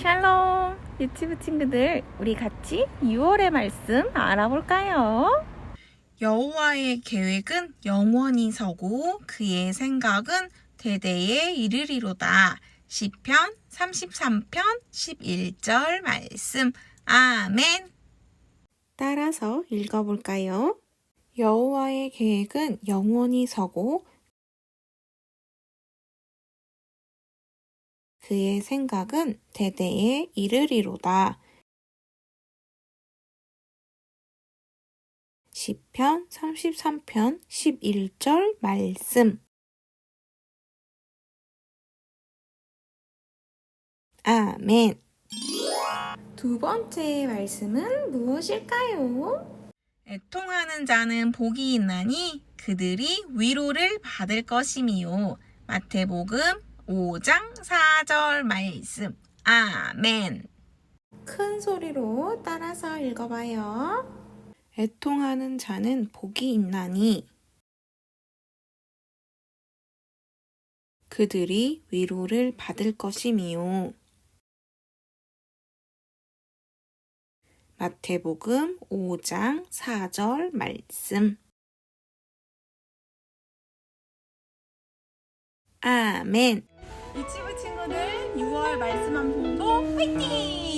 샬롬 유튜브 친구들 우리 같이 6월의 말씀 알아볼까요? 여호와의 계획은 영원히 서고 그의 생각은 대대에 이르리로다. 시편 33편 11절 말씀. 아멘. 따라서 읽어볼까요? 여호와의 계획은 영원히 서고 그의 생각은 대대에 이르리로다. 시편 33편 11절 말씀. 아멘. 두 번째 말씀은 무엇일까요? 애통하는 자는 복이 있나니 그들이 위로를 받을 것이미요. 마태복음 5장 4절 말씀. 아멘. 큰 소리로 따라서 읽어봐요. 애통하는 자는 복이 있나니 그들이 위로를 받을 것이미요. 마태복음 5장 4절 말씀. 아멘. 유치부 친구들 6월 말씀 한 봉도 화이팅!